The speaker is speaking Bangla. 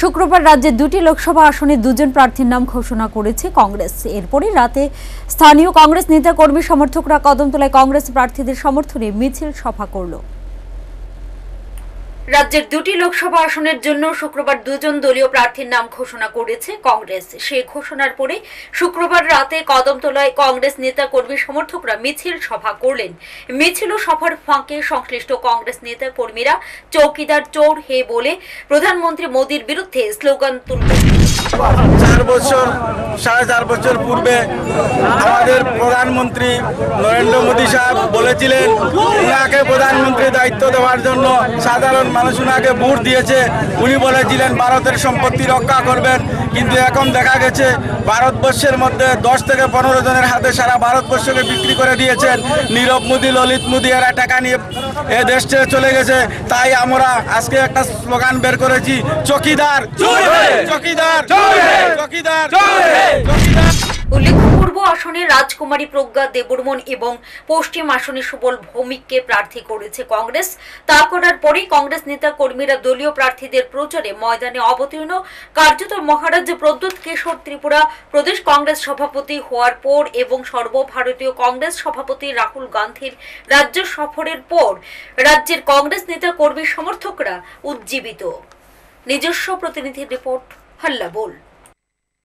শুক্রবার রাজ্যে দুটি লোকসভা আসনে দুজন প্রার্থীর নাম ঘোষণা করেছে কংগ্রেস। এরপরই রাতে স্থানীয় কংগ্রেস নেতা কর্মী সমর্থকরা কদমতলায় কংগ্রেস প্রার্থীদের সমর্থনে মিছিল সভা করল। রাজ্যের দুটি লোকসভা আসনের জন্য শুক্রবার দুজন দলীয় প্রার্থীর নাম ঘোষণা করেছে কংগ্রেস। সেই ঘোষণার পরে শুক্রবার রাতে কদমতলায় কংগ্রেস নেতা কর্মী সমর্থকরা মিছিল সভা করলেন। মিছিল সভার ফাঁকে সংশ্লিষ্ট কংগ্রেস নেতা কর্মীরা চৌকিদার চোর হে বলে প্রধানমন্ত্রী মোদীর বিরুদ্ধে স্লোগান তুললেন। চার বছর সাড়ে চার বছর পূর্বে আমাদের প্রধানমন্ত্রী নরেন্দ্র মোদী সাহেব বলেছিলেন উনাকে প্রধানমন্ত্রী দায়িত্ব দেওয়ার জন্য সাধারণ মানুষ উনাকে ভোট দিয়েছে। উনি বলেছিলেন ভারতের সম্পত্তি রক্ষা করবেন। কিন্তু এখন দেখা গেছে ভারতবর্ষের মধ্যে দশ থেকে পনেরো জনের হাতে সারা ভারতবর্ষকে বিক্রি করে দিয়েছেন। নীরব মোদী ললিত মোদী এরা টাকা নিয়ে এ দেশ ছেড়ে চলে গেছে। তাই আমরা আজকে একটা স্লোগান বের করেছি চকিদার! চকিদার! চকিদার! চকিদার। উল্লেখ্য পূর্ব আসনে রাজকুমারী প্রজ্ঞা দেববর্মন এবং পশ্চিম আসনে সুবল ভৌমিককে প্রার্থী করেছে কংগ্রেস। তা করার পরেই কংগ্রেস নেতা কর্মীরা দলীয় প্রার্থীদের প্রচারে ময়দানে অবতীর্ণ। কার্যত মহারাজ প্রদ্যুৎ কিশোর ত্রিপুরা প্রদেশ কংগ্রেস সভাপতি হওয়ার পর এবং সর্বভারতীয় কংগ্রেস সভাপতি রাহুল গান্ধীর রাজ্য সফরের পর রাজ্যের কংগ্রেস নেতা কর্মী সমর্থকরা উজ্জীবিত। নিজস্ব প্রতিনিধির রিপোর্ট হাল্লা বল।